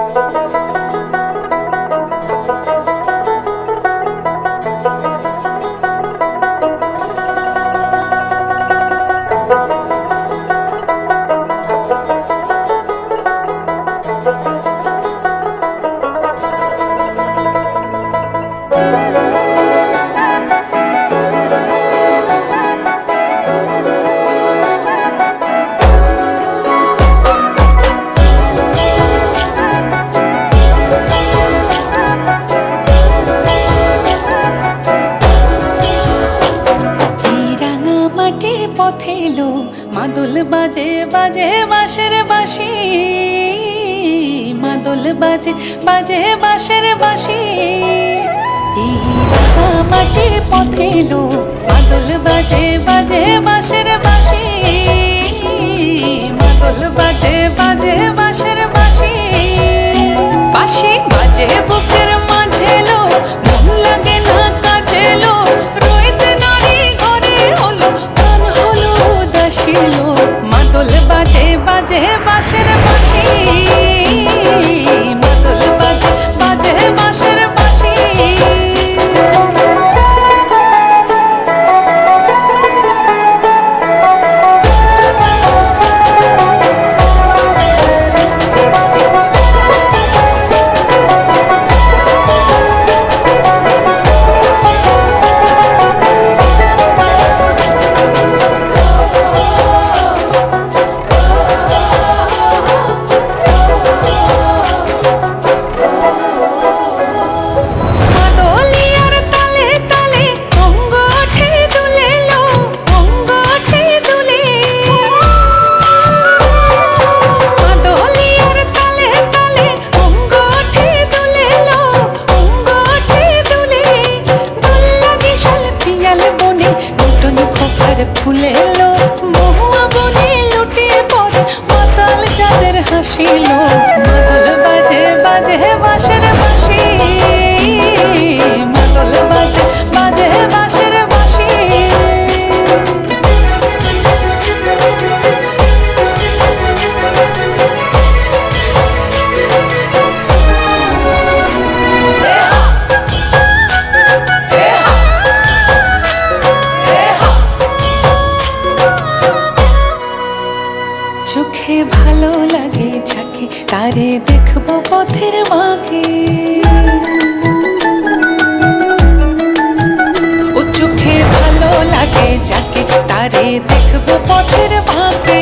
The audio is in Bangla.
এই পথে এলো, মাদল বাজে বাজে বাঁশের বাঁশি। মাদল বাজে বাজে বাঁশের বাঁশি। এই রাঙা মাটির পথে মাদল বাজে বাজে বাঁশের বাঁশি। মাদল বাজে বাজে বাঁশের বাঁশি। বাঁশি বাজে বুকের মাঝে লো বাজে বাসের ভালো লাগে যাকে, তারে দেখব পথের মাকে ও চোখে ভালো লাগে যাকে, তারে দেখব পথের মাকে